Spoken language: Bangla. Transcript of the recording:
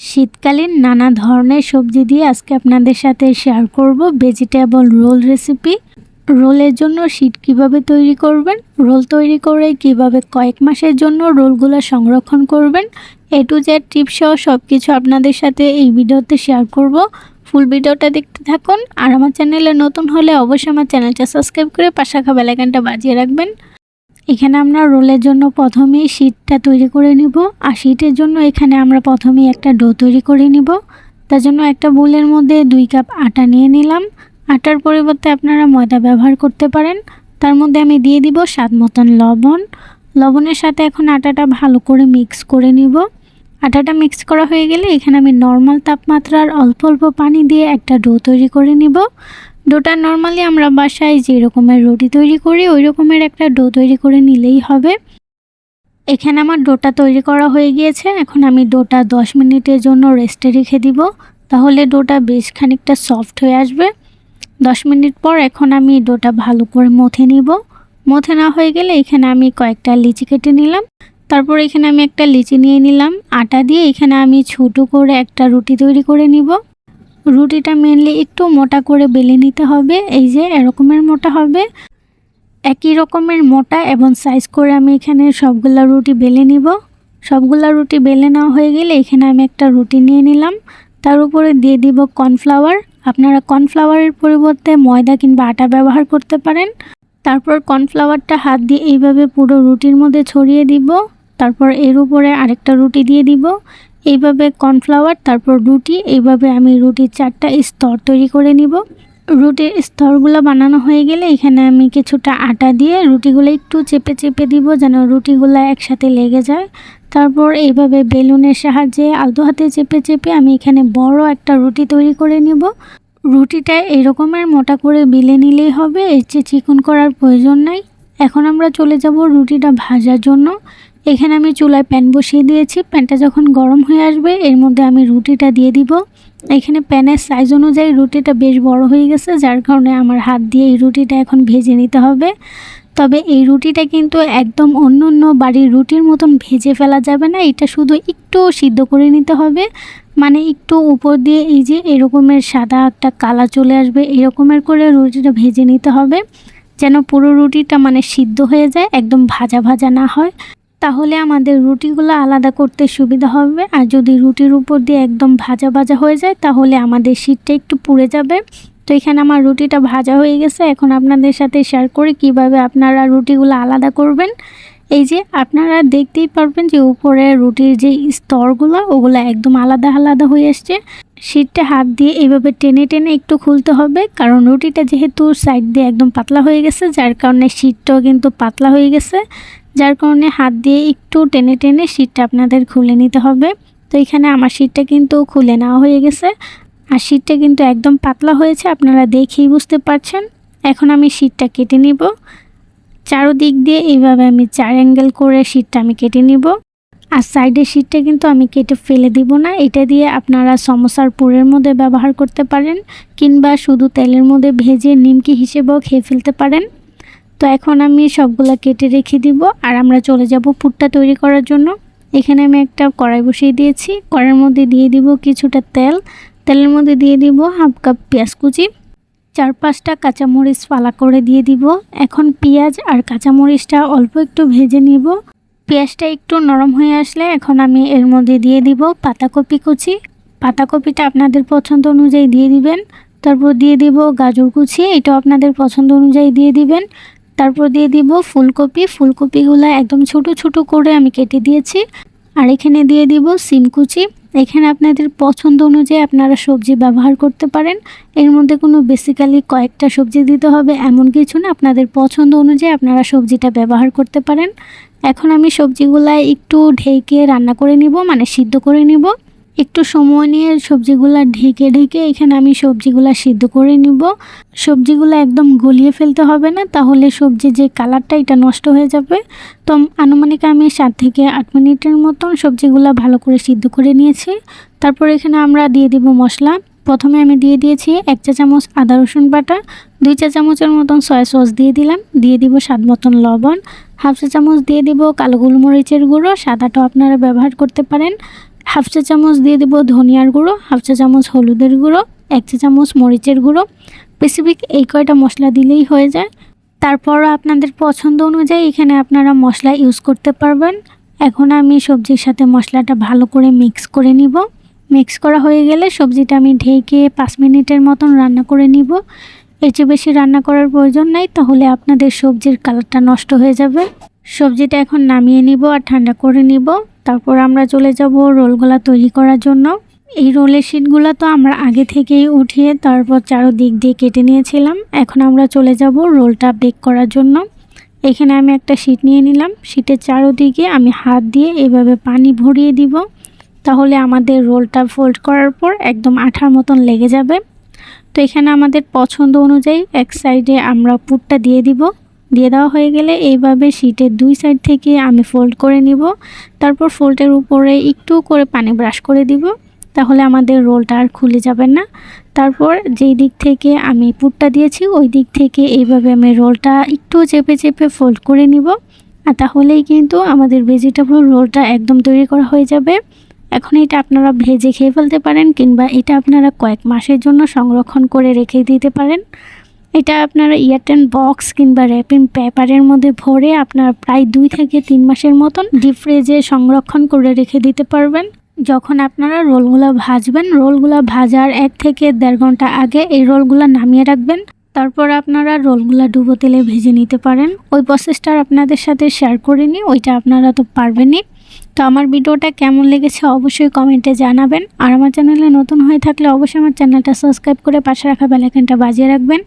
শীতকালীন নানা ধরনের সবজি দিয়ে আজকে আপনাদের সাথে শেয়ার করব ভেজিটেবল রোল রেসিপি রোলের জন্য শীত কীভাবে তৈরি করবেন? রোল তৈরি করে কীভাবে কয়েক মাসের জন্য রোলগুলো সংরক্ষণ করবেন? এ টু জেড টিপস সহ সব কিছু আপনাদের সাথে এই ভিডিওতে শেয়ার করব। ফুল ভিডিওটা দেখতে থাকুন। আর আমার চ্যানেলে নতুন হলে অবশ্যই আমার চ্যানেলটা সাবস্ক্রাইব করে পাশাখা বেলাইকানটা বাজিয়ে রাখবেন। এখানে আমরা রোলের জন্য প্রথমেই শীটটা তৈরি করে নিব। আর শীটের জন্য এখানে আমরা প্রথমেই একটা ডো তৈরি করে নিব। তার জন্য একটা বোলের মধ্যে দুই কাপ আটা নিয়ে নিলাম। আটার পরিবর্তে আপনারা ময়দা ব্যবহার করতে পারেন। তার মধ্যে আমি দিয়ে দিব স্বাদ মতন লবণ। লবণের সাথে এখন আটাটা ভালো করে মিক্স করে নিব। আটাটা মিক্স করা হয়ে গেলে এখানে আমি নর্মাল তাপমাত্রার অল্প অল্প পানি দিয়ে একটা ডো তৈরি করে নিব। ডোটা নর্মালি আমরা বাসায় যে রকমের রুটি তৈরি করি, ওই রকমের একটা ডো তৈরি করে নিলেই হবে। এখানে আমার ডোটা তৈরি করা হয়ে গিয়েছে। এখন আমি ডোটা দশ মিনিটের জন্য রেস্টে রেখে দিব। তাহলে ডোটা বেশ খানিকটা সফট হয়ে আসবে। দশ মিনিট পর এখন আমি ডোটা ভালো করে মথে নিব। মথে না হয়ে গেলে এখানে আমি কয়েকটা লিচি কেটে নিলাম। তারপর এখানে আমি একটা লিচি নিয়ে নিলাম। আটা দিয়ে এখানে আমি ছোটো করে একটা রুটি তৈরি করে নিব। রুটিটা মেনলি একটু মোটা করে বেলে নিতে হবে, এই যে এরকমের মোটা হবে। একই রকমের মোটা এবং সাইজ করে আমি এখানে সবগুলা রুটি বেলে নিব। সবগুলা রুটি বেলে নেওয়া হয়ে গেলে এখানে আমি একটা রুটি নিয়ে নিলাম। তার উপরে দিয়ে দিব কর্নফ্লাওয়ার আপনারা কর্নফ্লাওয়ারের পরিবর্তে ময়দা কিংবা আটা ব্যবহার করতে পারেন। তারপর কর্নফ্লাওয়ারটা হাত দিয়ে এইভাবে পুরো রুটির মধ্যে ছড়িয়ে দিব। তারপর এর উপরে আরেকটা রুটি দিয়ে দিব। এইভাবে কর্নফ্লাওয়ার, তারপর রুটি, এইভাবে আমি রুটির চারটা স্তর তৈরি করে নিব। রুটির স্তরগুলো বানানো হয়ে গেলে এখানে আমি কিছুটা আটা দিয়ে রুটিগুলো একটু চেপে চেপে দিব যেন রুটিগুলো একসাথে লেগে যায়। তারপর এইভাবে বেলুনের সাহায্যে আলতো হাতে চেপে চেপে আমি এখানে বড় একটা রুটি তৈরি করে নিব। রুটিটা এরকমের মোটা করে বিলে নিলেই হবে, এর চেয়ে চিকন করার প্রয়োজন নাই। এখন আমরা চলে যাব রুটিটা ভাজার জন্য। এখানে আমি চুলায় প্যান বসিয়ে দিয়েছি। প্যানটা যখন গরম হয়ে আসবে, এর মধ্যে আমি রুটিটা দিয়ে দিব। এখানে প্যানের সাইজ অনুযায়ী রুটিটা বেশ বড় হয়ে গেছে, যার কারণে আমার হাত দিয়ে এই রুটিটা এখন ভেজে নিতে হবে। তবে এই রুটিটা কিন্তু একদম অন্য অন্য বাড়ির রুটির মতন ভেজে ফেলা যাবে না, এটা শুধু একটু সিদ্ধ করে নিতে হবে। মানে একটু উপর দিয়ে এই যে এরকমের সাদা একটা কালা চলে আসবে, এরকমের করে রুটিটা ভেজে নিতে হবে। যেন পুরো রুটিটা মানে সিদ্ধ হয়ে যায়, একদম ভাজা ভাজা না হয়। তাহলে আমাদের রুটিগুলো আলাদা করতে সুবিধা হবে। আর যদি রুটির উপর দিয়ে একদম ভাজা ভাজা হয়ে যায়, তাহলে আমাদের শীতটা একটু পুড়ে যাবে। তো এখানে আমার রুটিটা ভাজা হয়ে গেছে। এখন আপনাদের সাথে শেয়ার করি কীভাবে আপনারা রুটিগুলো আলাদা করবেন। এই যে আপনারা দেখতেই পারবেন যে উপরে রুটির যে স্তরগুলো, ওগুলো একদম আলাদা আলাদা হয়ে আসছে। শীতটা হাত দিয়ে এইভাবে টেনে টেনে একটু খুলতে হবে। কারণ রুটিটা যেহেতু সাইড দিয়ে একদম পাতলা হয়ে গেছে, যার কারণে শীতটাও কিন্তু পাতলা হয়ে গেছে। যার কারণে হাত দিয়ে একটু টেনে টেনে শীতটা আপনাদের খুলে নিতে হবে। তো এখানে আমার শীতটা কিন্তু খুলে নেওয়া হয়ে গেছে। আর শীতটা কিন্তু একদম পাতলা হয়েছে, আপনারা দেখেই বুঝতে পারছেন। এখন আমি শীতটা কেটে নিব। চারোদিক দিয়ে এইভাবে আমি চার অ্যাঙ্গেল করে শীতটা আমি কেটে নিব। আর সাইডের শীতটা কিন্তু আমি কেটে ফেলে দিব না। এটা দিয়ে আপনারা সমোসার পুরের মধ্যে ব্যবহার করতে পারেন, কিংবা শুধু তেলের মধ্যে ভেজে নিমকি হিসেবেও খেয়ে ফেলতে পারেন। তো এখন আমি সবগুলো কেটে রেখে দিব আর আমরা চলে যাব পুরটা তৈরি করার জন্য। এখানে আমি একটা কড়াই বসিয়ে দিয়েছি। কড়াইয়ের মধ্যে দিয়ে দিব কিছুটা তেল। তেলের মধ্যে দিয়ে দিব হাফ কাপ পেঁয়াজ কুচি। চার পাঁচটা কাঁচামরিচ ফালা করে দিয়ে দিব। এখন পেঁয়াজ আর কাঁচামরিচটা অল্প একটু ভেজে নিব। পেঁয়াজটা একটু নরম হয়ে আসলে এখন আমি এর মধ্যে দিয়ে দিব পাতাকপি কুচি। পাতাকপিটা আপনাদের পছন্দ অনুযায়ী দিয়ে দিবেন। তারপর দিয়ে দিব গাজর কুচি। এটাও আপনাদের পছন্দ অনুযায়ী দিয়ে দিবেন। তারপর দিয়ে দিব ফুলকপি। ফুলকপিগুলো একদম ছোট ছোট করে আমি কেটে দিয়েছি। আর এখানে দিয়ে দিব সিমকুচি এখানে আপনাদের পছন্দ অনুযায়ী আপনারা সবজি ব্যবহার করতে পারেন। এর মধ্যে কোনো বেসিক্যালি কয়েকটা সবজি দিতে হবে, এমন কিছু না। আপনাদের পছন্দ অনুযায়ী আপনারা সবজিটা ব্যবহার করতে পারেন। এখন আমি সবজিগুলা একটু ঢেকে রান্না করে নিব মানে সিদ্ধ করে নিব। একটু সময় নিয়ে সবজিগুলা ঢেকে ঢেকে এখানে আমি সবজিগুলা সিদ্ধ করে নিব। সবজিগুলো একদম গলিয়ে ফেলতে হবে না, তাহলে সবজির যে কালারটা এটা নষ্ট হয়ে যাবে। তো আনুমানিক আমি সাত থেকে আট মিনিটের মতন সবজিগুলো ভালো করে সিদ্ধ করে নিয়েছি। তারপর এখানে আমরা দিয়ে দিব মশলা। প্রথমে আমি দিয়ে দিয়েছি এক চা চামচ আদা রসুন বাটা, দুই চা চামচের মতন সয়া সস দিয়ে দিলাম। দিয়ে দিব স্বাদ মতন লবণ। হাফ চা চামচ দিয়ে দিব কালো গোলমরিচের গুঁড়ো সাদাটাও আপনারা ব্যবহার করতে পারেন। হাফ চা চামচ দিয়ে দেবো ধনিয়ার গুঁড়ো, হাফ চা চামচ হলুদের গুঁড়ো, এক চা চামচ মরিচের গুঁড়ো। স্পেসিফিক এই কয়টা মশলা দিলেই হয়ে যায়। তারপর আপনাদের পছন্দ অনুযায়ী এখানে আপনারা মশলা ইউজ করতে পারবেন। এখন আমি সবজির সাথে মশলাটা ভালো করে মিক্স করে নিব। মিক্স করা হয়ে গেলে সবজিটা আমি ঢেকে পাঁচ মিনিটের মতন রান্না করে নিব। এর চেয়ে বেশি রান্না করার প্রয়োজন নাই, তাহলে আপনাদের সবজির কালারটা নষ্ট হয়ে যাবে। সবজিটা এখন নামিয়ে নিব আর ঠান্ডা করে নিব। তারপর আমরা চলে যাব রোলগুলা তৈরি করার জন্য। এই রোলের শিটগুলো তো আমরা আগে থেকেই উঠিয়ে তারপর চারোদিক দিয়ে কেটে নিয়েছিলাম। এখন আমরা চলে যাব রোলটা বেক করার জন্য। এখানে আমি একটা শিট নিয়ে নিলাম। শিটের চারোদিকে আমি হাত দিয়ে এভাবে পানি ভরিয়ে দিব। তাহলে আমাদের রোলটা ফোল্ড করার পর একদম আঠার মতন লেগে যাবে। তো এখানে আমাদের পছন্দ অনুযায়ী এক সাইডে আমরা পুরটা দিয়ে দিব। দিয়ে দেওয়া হয়ে গেলে এইভাবে শিটের দুই সাইড থেকে আমি ফোল্ড করে নিব। তারপর ফোল্ডের উপরে একটু করে পানি ব্রাশ করে দিব। তাহলে আমাদের রোলটা আর খুলে যাবে না। তারপর যেই দিক থেকে আমি পুটটা দিয়েছি, ওই দিক থেকে এইভাবে আমি রোলটা একটু চেপে চেপে ফোল্ড করে নিব। আর তাহলেই কিন্তু আমাদের ভেজিটেবল রোলটা একদম তৈরি করা হয়ে যাবে। এখন এটা আপনারা ভেজে খেয়ে ফেলতে পারেন কিংবা এটা আপনারা কয়েক মাসের জন্য সংরক্ষণ করে রেখে দিতে পারেন। এটা আপনারা ইয়ারটেন বক্স কিংবা র্যাপিং পেপারের মধ্যে ভরে আপনার প্রায় দুই থেকে তিন মাসের মতন ডিপ ফ্রিজে সংরক্ষণ করে রেখে দিতে পারবেন। যখন আপনারা রোলগুলো ভাজবেন, রোলগুলো ভাজার এক থেকে দেড় ঘণ্টা আগে এই রোলগুলো নামিয়ে রাখবেন। তারপর আপনারা রোলগুলো ডুবো তেলে ভেজে নিতে পারেন। ওই প্রসেসটা আপনাদের সাথে শেয়ার করে করিনি ওইটা আপনারা তো পারবেনই। তো আমার ভিডিওটা কেমন লেগেছে অবশ্যই কমেন্টে জানাবেন। আর আমার চ্যানেলে নতুন হয়ে থাকলে অবশ্যই আমার চ্যানেলটা সাবস্ক্রাইব করে পাশে রাখা বেলাইকনটা বাজিয়ে রাখবেন।